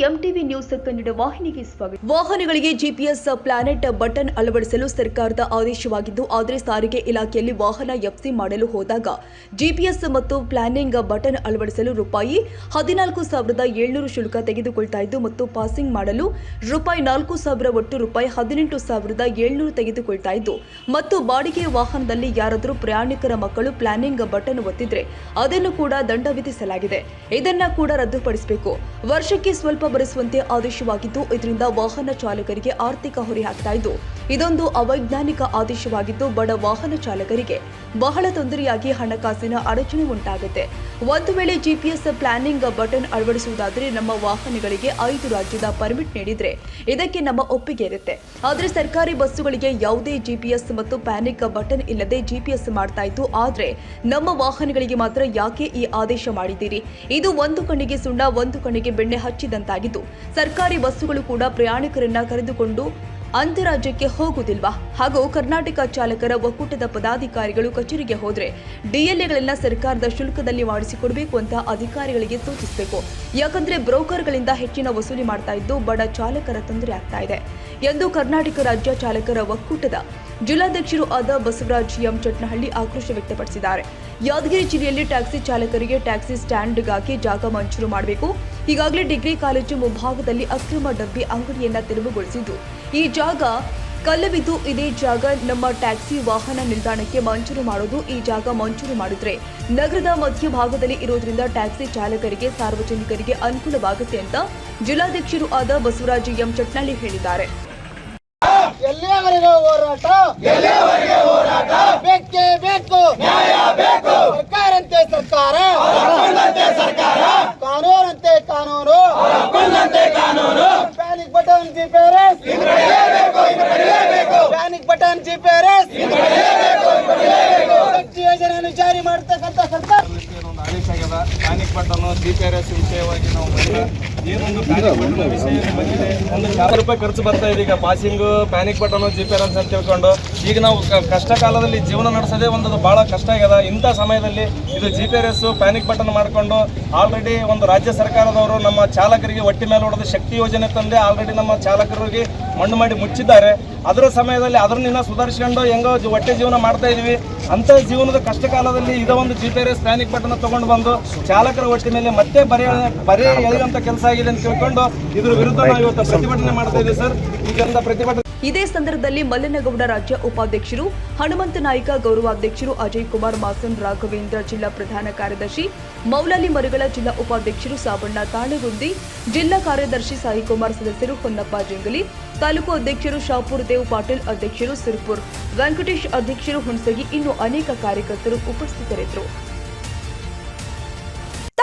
News Kannada ವಾಹಿನಿಗೆ ಸ್ವಾಗತ. ವಾಹನಗಳಿಗೆ ಜಿಪಿಎಸ್ ಪ್ಲಾನೆಟ್ ಬಟನ್ ಅಳವಡಿಸಲು ಸರ್ಕಾರದ ಆದೇಶವಾಗಿದ್ದು, ಆದರೆ ಸಾರಿಗೆ ಇಲಾಖೆಯಲ್ಲಿ ವಾಹನ ಎಫ್ಸಿ ಮಾಡಲು ಹೋದಾಗ ಜಿಪಿಎಸ್ ಮತ್ತು ಪ್ಲಾನಿಂಗ್ ಬಟನ್ ಅಳವಡಿಸಲು ರೂಪಾಯಿ ಹದಿನಾಲ್ಕು ಸಾವಿರದ ಏಳ್ನೂರು ಶುಲ್ಕ ತೆಗೆದುಕೊಳ್ತಾ ಇದ್ದು, ಮತ್ತು ಪಾಸಿಂಗ್ ಮಾಡಲು ರೂಪಾಯಿ ನಾಲ್ಕು ಸಾವಿರ ಒಟ್ಟು ರೂಪಾಯಿ ಹದಿನೆಂಟು ಸಾವಿರದ ಏಳ್ನೂರು ತೆಗೆದುಕೊಳ್ತಾ ಇದ್ದು, ಮತ್ತು ಬಾಡಿಗೆ ವಾಹನದಲ್ಲಿ ಯಾರಾದರೂ ಪ್ರಯಾಣಿಕರ ಮಕ್ಕಳು ಪ್ಲಾನಿಂಗ್ ಬಟನ್ ಒತ್ತಿದ್ರೆ ಅದನ್ನು ಕೂಡ ದಂಡ ವಿಧಿಸಲಾಗಿದೆ. ಇದನ್ನ ಕೂಡ ರದ್ದುಪಡಿಸಬೇಕು. ವರ್ಷಕ್ಕೆ ಸ್ವಲ್ಪ ಭರಿಸುವಂತೆ ಆದೇಶವಾಗಿದ್ದು, ಇದರಿಂದ ವಾಹನ ಚಾಲಕರಿಗೆ ಆರ್ಥಿಕ ಹೊರೆ ಆಗ್ತಾ ಇದ್ದು, ಇದೊಂದು ಅವೈಜ್ಞಾನಿಕ ಆದೇಶವಾಗಿದ್ದು, ಬಡ ವಾಹನ ಚಾಲಕರಿಗೆ ಬಹಳ ತೊಂದರೆಯಾಗಿ ಹಣಕಾಸಿನ ಅಡಚಣೆ ಉಂಟಾಗುತ್ತೆ. ಒಂದು ವೇಳೆ ಜಿಪಿಎಸ್ ಪ್ಲಾನಿಂಗ್ ಬಟನ್ ಅಳವಡಿಸುವುದಾದರೆ, ನಮ್ಮ ವಾಹನಗಳಿಗೆ ಐದು ರಾಜ್ಯದ ಪರ್ಮಿಟ್ ನೀಡಿದ್ರೆ ಇದಕ್ಕೆ ನಮ್ಮ ಒಪ್ಪಿಗೆ ಇರುತ್ತೆ. ಆದರೆ ಸರ್ಕಾರಿ ಬಸ್ಸುಗಳಿಗೆ ಯಾವುದೇ ಜಿಪಿಎಸ್ ಮತ್ತು ಪ್ಯಾನಿಕ್ ಬಟನ್ ಇಲ್ಲದೆ ಜಿಪಿಎಸ್ ಮಾಡ್ತಾ ಇತ್ತು ಆದರೆ ನಮ್ಮ ವಾಹನಗಳಿಗೆ ಮಾತ್ರ ಯಾಕೆ ಈ ಆದೇಶ ಮಾಡಿದ್ದೀರಿ? ಇದು ಒಂದು ಕಣ್ಣಿಗೆ ಸುಣ್ಣ, ಒಂದು ಕಣ್ಣಿಗೆ ಬೆಣ್ಣೆ ಹಚ್ಚಿದಂತಾಗಿದ್ದು ಸರ್ಕಾರಿ ಬಸ್ಸುಗಳು ಕೂಡ ಪ್ರಯಾಣಿಕರನ್ನ ಕರೆದುಕೊಂಡು ಅಂತರಾಜ್ಯಕ್ಕೆ ಹೋಗುವುದಿಲ್ವಾ? ಹಾಗೂ ಕರ್ನಾಟಕ ಚಾಲಕರ ಒಕ್ಕೂಟದ ಪದಾಧಿಕಾರಿಗಳು ಕಚೇರಿಗೆ ಹೋದ್ರೆ ಡಿಎಲ್ಎಗಳನ್ನ ಸರ್ಕಾರದ ಶುಲ್ಕದಲ್ಲಿ ಮಾಡಿಸಿಕೊಡಬೇಕು ಅಂತ ಅಧಿಕಾರಿಗಳಿಗೆ ಸೂಚಿಸಬೇಕು. ಯಾಕಂದ್ರೆ ಬ್ರೋಕರ್ಗಳಿಂದ ಹೆಚ್ಚಿನ ವಸೂಲಿ ಮಾಡ್ತಾ ಇದ್ದು ಬಡ ಚಾಲಕರ ತೊಂದರೆ ಆಗ್ತಾ ಇದೆ ಎಂದು ಕರ್ನಾಟಕ ರಾಜ್ಯ ಚಾಲಕರ ಒಕ್ಕೂಟದ ಜಿಲ್ಲಾಧ್ಯಕ್ಷರು ಆದ ಬಸವರಾಜ್ ಎಂ ಚಟ್ನಹಳ್ಳಿ ಆಕ್ರೋಶ ವ್ಯಕ್ತಪಡಿಸಿದ್ದಾರೆ. ಯಾದಗಿರಿ ಜಿಲ್ಲೆಯಲ್ಲಿ ಟ್ಯಾಕ್ಸಿ ಚಾಲಕರಿಗೆ ಟ್ಯಾಕ್ಸಿ ಸ್ಟ್ಯಾಂಡ್ಗಾಗಿ ಜಾಗ ಮಂಜೂರು ಮಾಡಬೇಕು. ಈಗಾಗಲೇ ಡಿಗ್ರಿ ಕಾಲೇಜು ಮುಂಭಾಗದಲ್ಲಿ ಅಕ್ರಮ ಡಬ್ಬಿ ಅಂಗಡಿಯನ್ನ ತೆರವುಗೊಳಿಸಿದ್ದು. ಈ ಜಾಗ ಕಲ್ಲವಿದ್ದು ಇದೇ ಜಾಗ ನಮ್ಮ ಟ್ಯಾಕ್ಸಿ ವಾಹನ ನಿಲ್ದಾಣಕ್ಕೆ ಮಂಜೂರು ಮಾಡೋದು ಈ ಜಾಗ ಮಂಜೂರು ಮಾಡಿದ್ರೆ ನಗರದ ಮಧ್ಯಭಾಗದಲ್ಲಿ ಇರೋದ್ರಿಂದ ಟ್ಯಾಕ್ಸಿ ಚಾಲಕರಿಗೆ ಸಾರ್ವಜನಿಕರಿಗೆ ಅನುಕೂಲವಾಗುತ್ತೆ ಅಂತ ಜಿಲ್ಲಾಧ್ಯಕ್ಷರು ಆದ ಬಸವರಾಜ ಎಂ. ಚಟ್ನಳ್ಳಿ ಹೇಳಿದ್ದಾರೆ. Button GPRS panic button GPRS Shakti ಯೋಜನೆಯನ್ನು ಜಾರಿ ಮಾಡತಕ್ಕಂತ ಸರ್ಕಾರ. Panic button C P R S ವಿಷಯವಾಗಿ ನಾವು ಬಂದಿಲ್ಲ. ಏನೊಂದು ಪ್ಯಾನಿಕ್ ಬಟನ್ ವಿಷಯ ಬಂದಿದೆ. ಒಂದು ಸಾವಿರ ರೂಪಾಯಿ ಖರ್ಚು ಬರ್ತಾ ಇದೆ. ಈಗ passing panic button G P R S ಅಂತ ತಿಳ್ಕೊಂಡು ಈಗ ನಾವು ಕಷ್ಟ ಕಾಲದಲ್ಲಿ ಜೀವನ ನಡೆಸೋದೇ ಒಂದು ಭಾಳ ಕಷ್ಟ ಆಗ್ಯದ. ಇಂಥ ಸಮಯದಲ್ಲಿ ಇದು G P R S panic button ಮಾಡಿಕೊಂಡು ಆಲ್ರೆಡಿ ಒಂದು ರಾಜ್ಯ ಸರ್ಕಾರದವರು ನಮ್ಮ ಚಾಲಕರಿಗೆ ಒಟ್ಟಿ ಮೇಲೆ ಹೊಡೆದ ಶಕ್ತಿ ಯೋಜನೆ ತಂದೆ ಆಲ್ರೆಡಿ ನಮ್ಮ ಚಾಲಕರಿಗೆ ಮಣ್ಣು ಮಾಡಿ ಮುಚ್ಚಿದ್ದಾರೆ. ಅದರ ಸಮಯದಲ್ಲಿ ಅದರನ್ನ ಸುಧಾರಿಸ್ಕೊಂಡು ಹೆಂಗೋ ಹೊಟ್ಟೆ ಜೀವನ ಮಾಡ್ತಾ ಇದೀವಿ. ಅಂತ ಜೀವನದ ಕಷ್ಟ ಕಾಲದಲ್ಲಿ ಇದ ಒಂದು ಜಿ ಪಿ ಎಸ್ ಬಟನ್ ತಗೊಂಡು ಬಂದು ಚಾಲಕರ ಹೊಟ್ಟೆ ಮೇಲೆ ಮತ್ತೆ ಬರೆ ಬರೆ ಎಳೆಯುವಂತ ಕೆಲಸ ಆಗಿದೆ ಅಂತ ತಿಳ್ಕೊಂಡು ಇದ್ರ ವಿರುದ್ಧ ನಾವು ಇವತ್ತು ಪ್ರತಿಭಟನೆ ಮಾಡ್ತಾ ಇದ್ದೀವಿ ಸರ್. ಇದರಿಂದ ಪ್ರತಿಭಟನೆ ಇದೇ ಸಂದರ್ಭದಲ್ಲಿ ಮಲ್ಲನಗೌಡ ರಾಜ್ಯ ಉಪಾಧ್ಯಕ್ಷರು, ಹನುಮಂತ ನಾಯ್ಕ ಗೌರವಾಧ್ಯಕ್ಷರು ಅಜಯ್ ಕುಮಾರ್, ಮಾಸನ್ ರಾಘವೇಂದ್ರ ಜಿಲ್ಲಾ ಪ್ರಧಾನ ಕಾರ್ಯದರ್ಶಿ, ಮೌಲಾಲಿ ಮರುಗಳ ಜಿಲ್ಲಾ ಉಪಾಧ್ಯಕ್ಷರು ಸಾಬಣ್ಣ ತಾಳಗುಂದಿ, ಜಿಲ್ಲಾ ಕಾರ್ಯದರ್ಶಿ ಸಾಯಿಕುಮಾರ್ ಸದಸ್ಯರು ಹೊನ್ನಪ್ಪ ಜಂಗಲಿ, ತಾಲೂಕು ಅಧ್ಯಕ್ಷರು ಶಾಪುರ್ ದೇವ್ ಪಾಟೀಲ್, ಅಧ್ಯಕ್ಷರು ಸಿರ್ಪುರ್. ವೆಂಕಟೇಶ್ ಅಧ್ಯಕ್ಷರು ಹುಣಸಗಿ, ಇನ್ನು ಅನೇಕ ಕಾರ್ಯಕರ್ತರು ಉಪಸ್ಥಿತರಿದ್ದರು.